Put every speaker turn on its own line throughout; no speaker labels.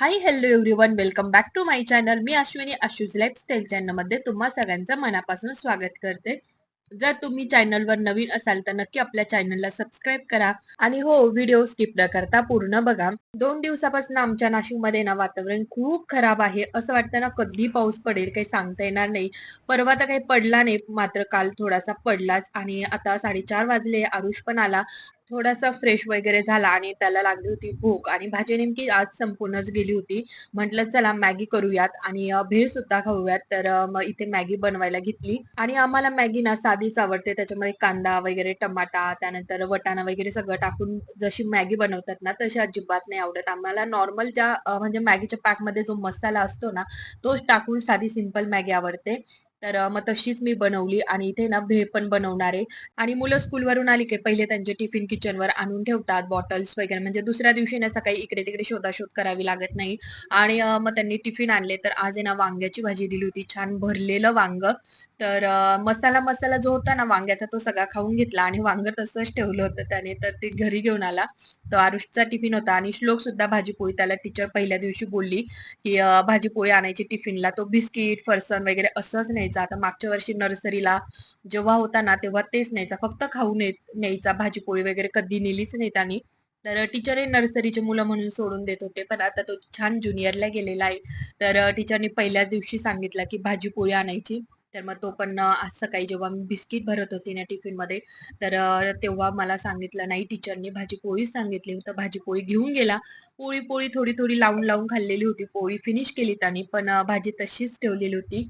Hi hello everyone welcome back to my channel मी अश्विनी अश्यूज lifestyle चॅनलमध्ये तुम्हा सगळ्यांचं मनापासून स्वागत करते. जर तुम्ही चॅनलवर नवीन असाल तर नक्की आपल्या चॅनलला सबस्क्राईब करा. आणि हो व्हिडिओ स्किप न करता पूर्ण बघा. दोन दिवसापासून आमच्या नाशिकमध्ये ना वातावरण खूप खराब आहे. असं वाटतं ना कधी पाऊस पडेल काही सांगता येणार नाही. परवा तर काही पडला नाही मात्र काल थोडासा पडलाच. आणि आता साडेचार वाजले आरुष पण आला. थोडासा फ्रेश वगैरे झाला आणि त्याला लागली होती भूक आणि भाजी नेमकी आज संपूर्णच गेली होती. म्हटलं चला मॅगी करूयात आणि भेळ सुद्धा खाऊयात. तर मग इथे मॅगी बनवायला घेतली आणि आम्हाला मॅगी ना साधीच आवडते. त्याच्यामध्ये कांदा वगैरे टमाटा त्यानंतर वटाणा वगैरे सगळं टाकून जशी मॅगी बनवतात ना तशी अजिबात नाही आवडत. आम्हाला नॉर्मल ज्या म्हणजे मॅगीच्या पॅकमध्ये जो मसाला असतो ना तोच टाकून साधी सिंपल मॅगी आवडते. तर मग तशीच मी बनवली आणि इथे ना भेळ पण बनवणार आहे. आणि मुलं स्कूलवरून आली की पहिले त्यांचे टिफिन किचनवर आणून ठेवतात बॉटल्स वगैरे. म्हणजे दुसऱ्या दिवशी ना सकाळी इकडे तिकडे शोधाशोध करावी लागत नाही. आणि मग त्यांनी टिफिन आणले तर आज आहे ना वांग्याची भाजी दिली होती. छान भरलेलं वांग. तर मसाला मसाला जो होता ना वांग्याचा तो सगळा खाऊन घेतला आणि वांग तसंच ठेवलं होतं त्याने. तर ते घरी घेऊन आला. तो आरुषचा टिफिन होता आणि श्लोक सुद्धा भाजी पोळी त्याला टीचर पहिल्या दिवशी बोलली की भाजीपोळी भाजी पोळी आणायची टिफिनला. तो बिस्किट फरसन वगैरे असंच नाही न्यायचा. आता मागच्या वर्षी नर्सरीला जेव्हा होता ना तेव्हा तेच न्यायचा. फक्त खाऊ न्यायचा भाजी पोळी वगैरे कधी नेलीच नाही त्याने. तर टीचर नर्सरीचे मुलं म्हणून सोडून देत होते. पण आता तो छान ज्युनियरला गेलेला आहे. तर टीचरनी पहिल्याच दिवशी सांगितलं की भाजी पोळी आणायची. तर मग तो पण आज सकाळी जेव्हा मी बिस्किट भरत होती ना टिफिनमध्ये तर तेव्हा मला सांगितलं नाही टीचरनी भाजी पोळीच सांगितली तर भाजी पोळी घेऊन गेला. पोळी पोळी थोडी थोडी लावून लावून खाल्लेली होती. पोळी फिनिश केली त्याने. पण भाजी तशीच ठेवलेली होती.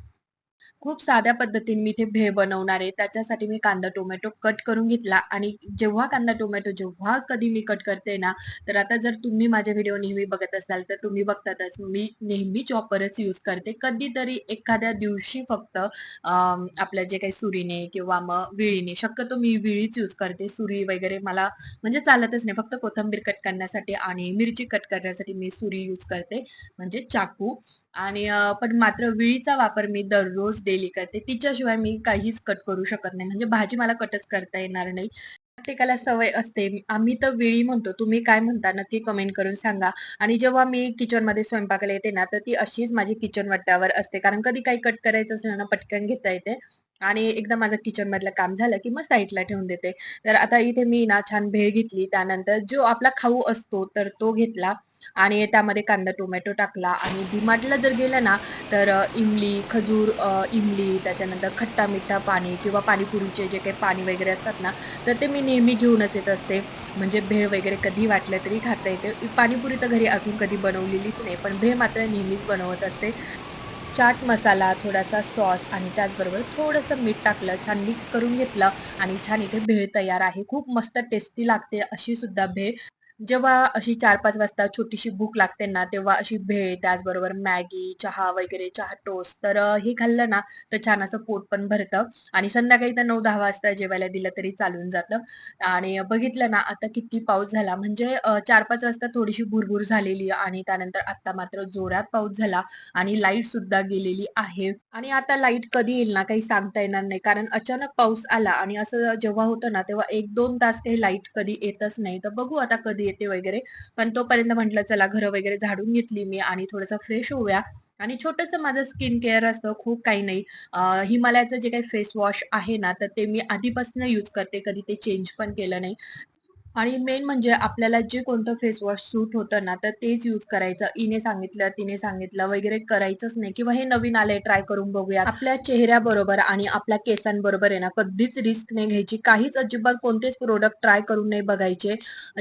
खूप साध्या पद्धतीने मी इथे भेळ बनवणार आहे. त्याच्यासाठी मी कांदा टोमॅटो कट करून घेतला. आणि जेव्हा कांदा टोमॅटो जेव्हा कधी मी कट करते ना तर आता जर तुम्ही माझे व्हिडिओ नेहमी बघत असाल तर तुम्ही बघतातच मी नेहमी चॉपरच यूज करते. कधीतरी एखाद्या दिवशी फक्त आपल्या जे काही सुरीने किंवा मग विळीने शक्यतो मी विळीच यूज करते. सुरी वगैरे मला म्हणजे चालतच नाही. फक्त कोथिंबीर कट करण्यासाठी आणि मिरची कट करण्यासाठी मी सुरी यूज करते. म्हणजे चाकू. आणि पण मात्र विळीचा वापर मी दररोज डेली करते. तिच्याशिवाय मी काहीच कट करू शकत नाही. म्हणजे भाजी मला कटच करता येणार नाही. प्रत्येकाला सवय असते. आम्ही तर विळी म्हणतो. तुम्ही काय म्हणता नक्की कमेंट करून सांगा. आणि जेव्हा मी किचनमध्ये स्वयंपाकाला येते ना तर ती अशीच माझी किचन वट्ट्यावर असते. कारण कधी काही कट करायचं असेल ना पटकन घेता येते. आणि एकदा माझं किचन मधलं काम झालं की मग साईडला ठेवून देते. तर आता इथे मी ना छान भेळ घेतली त्यानंतर जो आपला खाऊ असतो तर तो घेतला आणि त्यामध्ये कांदा टोमॅटो टाकला आणि डीमार्टला जर गेलं ना तर इमली खजूर इमली त्याच्यानंतर खट्टा मिठा पाणी किंवा पाणीपुरीचे जे काही पाणी वगैरे असतात ना तर ते मी नेहमी घेऊनच येत असते. म्हणजे भेळ वगैरे कधी वाटलं तरी खाता येते. पाणीपुरी तर घरी अजून कधी बनवलेलीच नाही पण भेळ मात्र नेहमीच बनवत असते. चाट मसाला थोडासा सॉस आणि त्याचबरोबर थोडंसं मीठ टाकलं छान मिक्स करून घेतलं आणि छान इथे भेळ तयार आहे. खूप मस्त टेस्टी लागते अशी सुद्धा भेळ. जेव्हा अशी चार पाच वाजता छोटीशी भूक लागते ना तेव्हा अशी भेळ त्याचबरोबर मॅगी चहा वगैरे चहा टोस्ट तर हे खाल्लं ना तर छान असं पोट पण भरतं आणि संध्याकाळी तर नऊ दहा वाजता जेवायला दिलं तरी चालून जातं. आणि बघितलं ना आता किती पाऊस झाला म्हणजे चार पाच वाजता थोडीशी भुरभुर झालेली आणि त्यानंतर आता मात्र जोरात पाऊस झाला आणि लाइट सुद्धा गेलेली आहे. आणि आता लाइट कधी येईल ना काही सांगता येणार नाही कारण अचानक पाऊस आला आणि असं जेव्हा होतं ना तेव्हा एक दोन तास काही लाइट कधी येतच नाही. तर बघू आता कधी येते वगैरे. पण तोपर्यंत म्हटलं चला घर वगैरे झाडून घेतली मी आणि थोडंसं फ्रेश होऊया. आणि छोटस माझं स्किन केअर असतं खूप काही नाही. हिमालयाचं जे काही फेस वॉश आहे ना तर ते मी आधीपासून युज करते. कधी ते चेंज पण केलं नाही. आणि मेन म्हणजे आपल्याला जे कोणतं फेस वॉश सूट होतं ना तर तेच यूज करायचं. इने सांगितलं तिने सांगितलं वगैरे करायचंच नाही. किंवा हे नवीन आलंय ट्राय करून बघूया. आपल्या चेहऱ्याबरोबर आणि आपल्या केसांबरोबर आहे ना कधीच रिस्क नाही घ्यायची. काहीच अजिबात कोणतेच प्रोडक्ट ट्राय करून नाही बघायचे.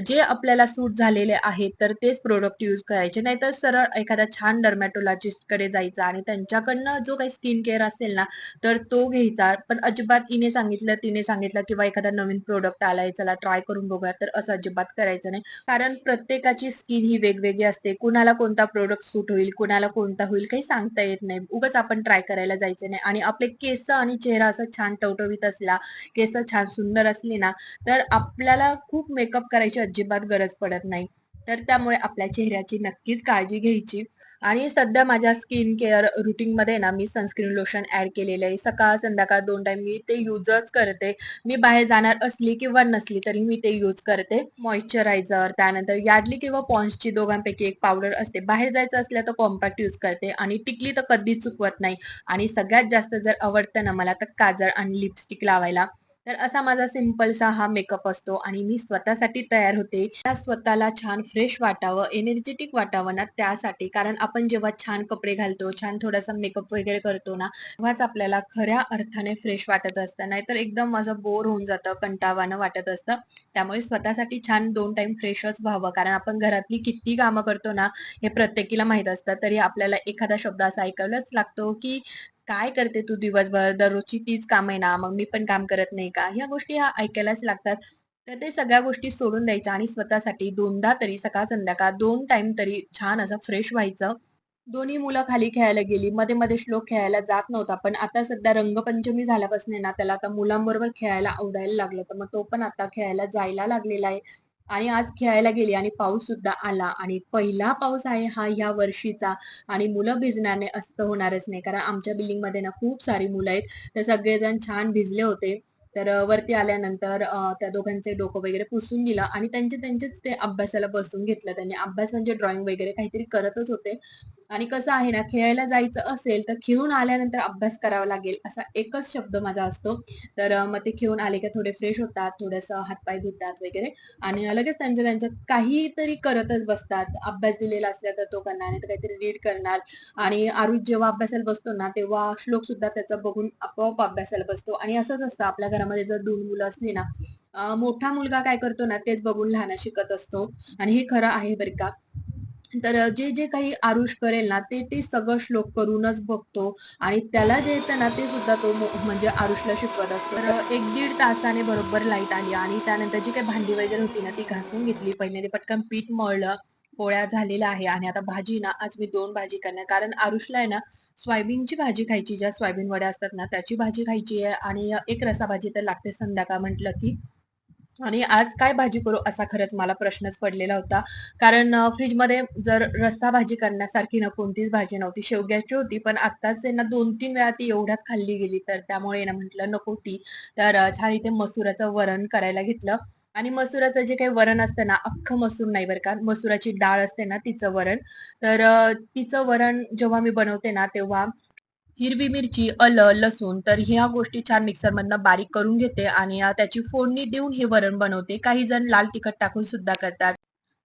जे आपल्याला सूट झालेले आहेत तर तेच प्रोडक्ट यूज करायचे. नाहीतर सरळ एखाद्या छान डर्मॅटोलॉजिस्टकडे जायचं आणि त्यांच्याकडनं जो काही स्किन केअर असेल ना तर तो घ्यायचा. पण अजिबात इने सांगितलं तिने सांगितलं किंवा एखादा नवीन प्रोडक्ट आलाय चला ट्राय करून बघूया. तर असं अजिबात करायचं नाही. कारण प्रत्येकाची स्किन ही वेगवेगळी असते. कुणाला कोणता प्रोडक्ट सूट होईल कुणाला कोणता होईल काही सांगता येत नाही. उगाच आपण ट्राय करायला जायचं नाही. आणि आपले केस आणि चेहरा असं छान टवटवीत असला केस छान सुंदर असली ना तर आपल्याला खूप मेकअप करायची अजिबात गरज पडत नाही. तर त्यामुळे आपल्या चेहऱ्याची नक्कीच काळजी घ्यायची. आणि सध्या माझ्या स्किन केअर रुटीनमध्ये ना मी सनस्क्रीन लोशन ऍड केलेलं आहे. सकाळ संध्याकाळ दोन टाइम मी ते युजच करते. मी बाहेर जाणार असली किंवा नसली तरी मी ते यूज करते. मॉइश्चरायझर त्यानंतर यार्डली किंवा पॉन्सची दोघांपैकी एक पावडर असते. बाहेर जायचं असलं तर कॉम्पॅक्ट यूज करते. आणि टिकली तर कधीच चुकवत नाही. आणि सगळ्यात जास्त जर आवडतं ना मला तर काजळ आणि लिपस्टिक लावायला. तर असा माझा सिम्पलसा हा मेकअप असतो आणि मी स्वतःसाठी तयार होते. स्वतःला छान फ्रेश वाटावं एनर्जेटिक वाटावं ना त्यासाठी. कारण आपण जेव्हा छान कपडे घालतो छान थोडासा मेकअप वगैरे करतो ना तेव्हाच आपल्याला खऱ्या अर्थाने फ्रेश वाटत असतं. नाहीतर एकदम माझं बोर होऊन जातं कंटावानं वाटत असतं. त्यामुळे स्वतःसाठी छान दोन टाइम फ्रेशच व्हावं. कारण आपण घरातली किती कामं करतो ना हे प्रत्येकीला माहीत असतं. तरी आपल्याला एखादा शब्द असा ऐकायलाच लागतो की काय करते तू दिवसभर? दररोजची तीच काम आहे ना मग मी पण काम करत नाही का? ह्या गोष्टी ह्या ऐकायलाच लागतात. तर ते सगळ्या गोष्टी सोडून द्यायच्या आणि स्वतःसाठी दोनदा तरी सकाळ संध्याकाळ दोन टाइम तरी छान असं फ्रेश व्हायचं. दोन्ही मुलं खाली खेळायला गेली. मध्ये मध्ये श्लोक खेळायला जात नव्हता. पण आता सध्या रंगपंचमी झाल्यापासून ना त्याला आता मुलांबरोबर खेळायला आवडायला लागलं. तर मग तो पण आता खेळायला जायला लागलेला आहे. आणि आज खेळायला गेली आणि पाऊस सुद्धा आला आणि पहिला पाऊस आहे हा या वर्षीचा आणि मुलं भिजणार नाही असं होणारच नाही. कारण आमच्या बिल्डिंगमध्ये ना खूप सारी मुलं आहेत. तर सगळेजण छान भिजले होते. तर वरती आल्यानंतर त्या दोघांचे डोकं वगैरे पुसून दिलं आणि त्यांचे त्यांचेच ते अभ्यासाला बसून घेतलं. त्यांनी अभ्यास म्हणजे ड्रॉइंग वगैरे काहीतरी करतच होते. आणि कसं आहे ना खेळायला जायचं असेल तर खेळून आल्यानंतर अभ्यास करावा लागेल असा एकच शब्द माझा असतो. तर मग ते खेळून आले की थोडे फ्रेश होतात थोडंसं हातपाय धुतात वगैरे आणि लगेच त्यांचं त्यांचं काहीतरी करतच बसतात. अभ्यास दिलेला असला तर तो करणार नाही तर काहीतरी रीड करणार आणि आरुष जेव्हा अभ्यासाला बसतो ना तेव्हा श्लोक सुद्धा त्याचा बघून आपोआप अभ्यासाला बसतो आणि असंच असतं आपल्या घरामध्ये. जर दोन मुलं असली ना मोठा मुलगा काय करतो ना तेच बघून लहाना शिकत असतो. आणि हे खरं आहे बरं का. तर जे जे काही आरुष करेल ना ते ते सगळं श्लोक करूनच बघतो. आणि त्याला जे येतं ना ते सुद्धा तो म्हणजे आरुषला शिकवत असतो. तर एक दीड तासाने बरोबर लाइट आली. आणि त्यानंतर जी काही भांडी वगैरे होती ना ती घासून घेतली. पहिले पटकन पीठ मळलं. पोळ्या झालेल्या आहे आणि आता भाजी ना आज मी दोन भाजी करणार. कारण आरुषला आहे ना सोयाबीनची भाजी खायची ज्या सोयाबीन वड्या असतात ना त्याची भाजी खायची आहे आणि एक रसा भाजी तर लागते संध्याकाळ म्हटलं की. आणि आज काय भाजी करू असा खरंच मला प्रश्नच पडलेला होता. कारण फ्रीजमध्ये जर रस्सा भाजी करण्यासारखी ना कोणतीच भाजी नव्हती शेवग्याची होती पण आत्ताच ना दोन तीन वेळा ती एवढ्यात खाल्ली गेली तर त्यामुळे ना म्हटलं नको ती. तर छान इथे मसुराचं वरण करायला घेतलं. आणि मसुराचं जे काही वरण असतं ना अख्खं मसूर नाही बरं का मसुराची डाळ असते ना तिचं वरण तर तिचं वरण जेव्हा मी बनवते ना तेव्हा हिरवी मिरची, अल लसूण तर ह्या गोष्टी छान मिक्सरमधनं बारीक करून घेते आणि त्याची फोडणी देऊन हे वरण बनवते. काही जण लाल तिखट टाकून सुद्धा करतात.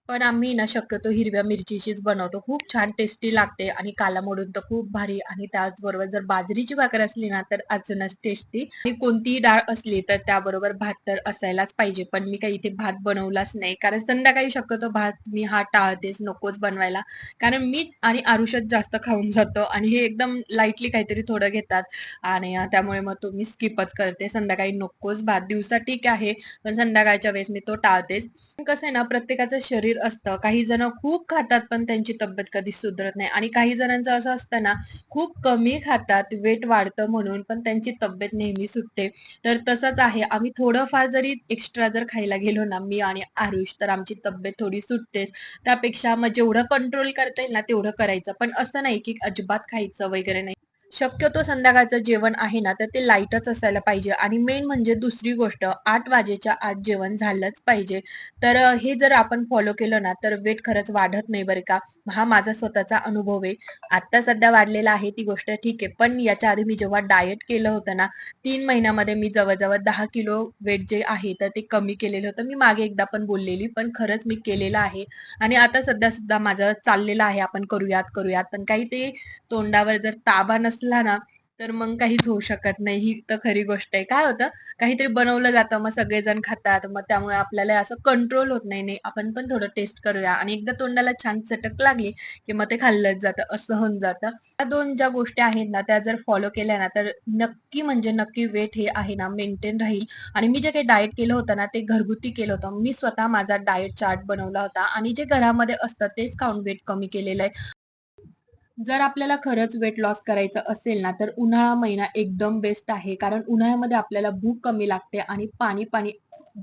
पण आम्ही ना शक्यतो हिरव्या मिरचीचीच बनवतो. खूप छान टेस्टी लागते आणि काला मोडून तर खूप भारी आणि त्याचबरोबर जर बाजरीची भाकर असली ना तर अजूनच टेस्टी आणि कोणतीही डाळ असली तर त्याबरोबर भात तर असायलाच पाहिजे. पण मी काही इथे भात बनवलाच नाही कारण संध्याकाळी शक्यतो भात मी हा टाळतेच, नकोच बनवायला. कारण मीच आणि आरुषच जास्त खाऊन जातो आणि हे एकदम लाईटली काहीतरी थोडं घेतात आणि त्यामुळे मग तो मी स्किपच करते. संध्याकाळी नकोच भात. दिवसा ठीक आहे, पण संध्याकाळच्या वेळेस मी तो टाळतेच. कसं आहे ना प्रत्येकाचं शरीर असतं. काही जण खूप खातात पण त्यांची तब्येत कधी सुधरत नाही आणि काही जणांचं असं असतं ना खूप कमी खातात वेट वाढतं म्हणून पण त्यांची तब्येत नेहमी सुटते. तर तसंच आहे. आम्ही थोडंफार जरी एक्स्ट्रा जर खायला गेलो ना मी आणि आरुष तर आमची तब्येत थोडी सुटतेच. त्यापेक्षा मग जेवढं कंट्रोल करता येईल ना तेवढं करायचं. पण असं नाही की अजिबात खायचं वगैरे नाही. शक्यतो संध्याकाळचं जेवण आहे ना तर ते लाईटच असायला पाहिजे आणि मेन म्हणजे दुसरी गोष्ट आठ वाजेच्या आत जेवण झालंच पाहिजे. तर हे जर आपण फॉलो केलं ना तर वेट खरंच वाढत नाही बरं का. हा माझा स्वतःचा अनुभव आहे. आत्ता सध्या वाढलेला आहे ती गोष्ट ठीक आहे. पण याच्या आधी मी जेव्हा डायट केलं होतं ना तीन महिन्यामध्ये मी जवळजवळ दहा किलो वेट जे आहे तर ते कमी केलेलं होतं. मी मागे एकदा पण बोललेली पण खरंच मी केलेलं आहे आणि आता सध्या सुद्धा माझं चाललेलं आहे आपण करूयात, करूयात. पण काही ते तोंडावर जर ताबा नसतो असला ना तर मग काहीच होऊ शकत नाही. ही तर खरी गोष्ट आहे. काय होतं काहीतरी बनवलं जातं, मग सगळेजण खातात. मग त्यामुळे आपल्याला असं कंट्रोल होत नाही. नाही, आपण पण थोडं टेस्ट करूया आणि एकदा तोंडाला छान चटक लागली, की मग ते खाल्लंच जातं, असं होऊन जातं. त्या दोन ज्या गोष्टी आहेत ना, त्या जर फॉलो केल्या ना, तर नक्की म्हणजे नक्की वेट हे आहे ना मेंटेन राहील आणि मी जे काही डाएट केलं होतं ना, ते घरगुती केलं होतं. मी स्वतः माझा डाएट चार्ट बनवला होता आणि जे घरामध्ये असतं तेच खाऊन वेट कमी केलेलं आहे. जर आपल्याला खरंच वेट लॉस करायचं असेल ना, तर उन्हाळा महिना एकदम बेस्ट आहे. कारण उन्हाळ्यामध्ये आपल्याला भूक कमी लागते आणि पाणी-पाणी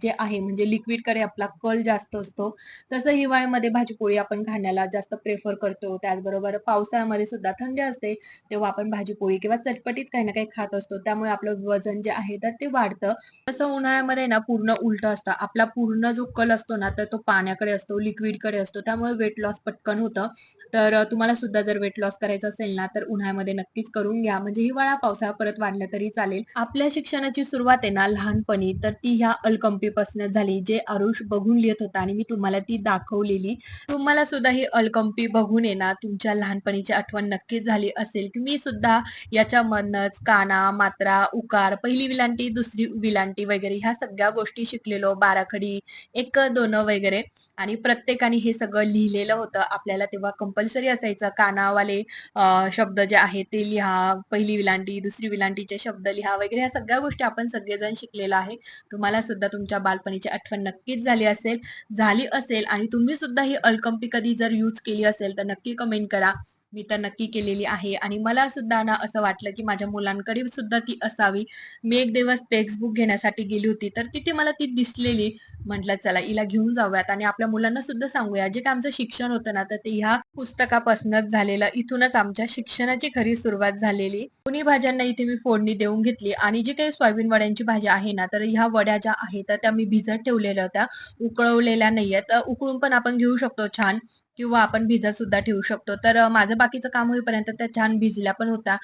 जे आहे म्हणजे लिक्विडकडे आपला कल जास्त असतो. तसं हिवाळ्यामध्ये भाजीपोळी आपण खाण्याला जास्त प्रेफर करतो. त्याचबरोबर पावसाळ्यामध्ये सुद्धा थंडी असते, तेव्हा आपण भाजीपोळी किंवा चटपटीत काही ना काही खात असतो. त्यामुळे आपलं वजन जे आहे तर ते वाढतं. तसं उन्हाळ्यामध्ये ना पूर्ण उलट असतं. आपला पूर्ण जो कल असतो ना, तर तो पाण्याकडे असतो, लिक्विडकडे असतो. त्यामुळे वेट लॉस पटकन होतं. तर तुम्हाला सुद्धा जर वेट लॉस करायचं असेल ना, तर उन्हाळ्यामध्ये नक्कीच करून घ्या. म्हणजे हिवाळा, पावसाळा परत वाढला तरी चालेल. आपल्या शिक्षणाची सुरुवात आहे ना लहानपणी, तर ती ह्या अलकंपीपासून झाली, जे आरुष बघून लिहित होता आणि मी तुम्हाला ती दाखवलेली. तुम्हाला सुद्धा ही अलकंपी बघून आहे ना, तुमच्या लहानपणीची आठवण नक्कीच झाली असेल, की मी सुद्धा याच्यामधनच काना, मात्रा, उकार, पहिली विलांटी, दुसरी विलांटी वगैरे ह्या सगळ्या गोष्टी शिकलेलो. बाराखडी, एक, दोन वगैरे आणि प्रत्येकाने हे सगळं लिहिलेलं होतं. आपल्याला तेव्हा कंपल्सरी असायचं कानावाले अ, शब्द जे आहेत ते लिहा, पहिली विलांटी, दुसरी विलांटीचे शब्द लिहा वगैरे ह्या सगळ्या गोष्टी आपण सगळेजण शिकलेलो आहे. तुम्हाला सुद्धा तुमच्या बालपणीची आठवण नक्कीच झाली असेल, झाली असेल आणि तुम्ही सुद्धा ही अल्कंपी कधी जर यूज केली असेल, तर नक्की कमेंट करा. मी तर नक्की केलेली आहे आणि मला सुद्धा ना असं वाटलं, की माझ्या मुलांकडे सुद्धा ती असावी. मी एक दिवस टेक्स्टबुक घेण्यासाठी गेली होती, तर तिथे मला ती दिसलेली. म्हटलं चला हिला घेऊन जाऊयात आणि आपल्या मुलांना सुद्धा सांगूया. जे काय आमचं शिक्षण होतं ना, तर ते ह्या पुस्तकापासूनच झालेलं. इथूनच आमच्या शिक्षणाची खरी सुरुवात झालेली. दोन्ही भाज्यांना इथे मी फोडणी देऊन घेतली आणि जी काही सोयाबीन वड्यांची भाजी आहे ना, तर ह्या वड्या ज्या आहेत, तर त्या मी भिजत ठेवलेल्या होत्या. उकळवलेल्या नाहीयेत. उकळून पण आपण घेऊ शकतो छान किंवा आपण भिजत सुद्धा ठेवू शकतो. तर माझं बाकीचं काम होईपर्यंत त्या छान भिजल्या पण होता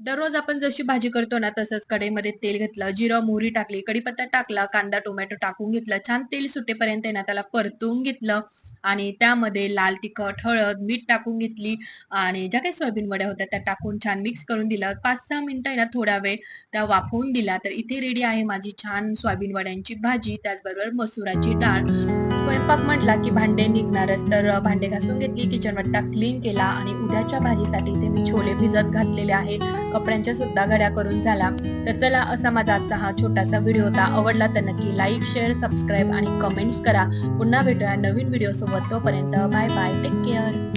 दररोज आपण जशी भाजी करतो ना, तसंच कढईमध्ये तेल घेतलं, जिरं, मोहरी टाकली, कढीपत्ता टाकला, कांदा, टोमॅटो टाकून घेतलं. छान तेल सुटेपर्यंत आहे ना, त्याला परतून घेतलं आणि त्यामध्ये लाल तिखट, हळद, मीठ टाकून घेतली आणि ज्या काही सोयाबीन वड्या होत्या त्या टाकून छान मिक्स करून दिलं. 5-6 मिनिटं आहे ना, थोडा वेळ त्या वाफवून दिला तर इथे रेडी आहे माझी छान सोयाबीन वड्यांची भाजी, त्याचबरोबर मसुराची डाळ. स्वयंपाक म्हटला की भांडे निघणारच, तर भांडे घासून घेतली, किचन वट्टा क्लीन केला आणि उद्याच्या भाजीसाठी इथे मी छोले भिजत घातलेले आहे. कपड्यांच्या सुद्धा घड्या करून झाला. तर चला असा माझा आजचा हा छोटासा व्हिडिओ होता. आवडला तर नक्की लाईक, शेअर, सबस्क्राईब आणि कमेंट्स करा. पुन्हा भेटूया नवीन व्हिडिओ सोबत. तोपर्यंत बाय बाय. Take care.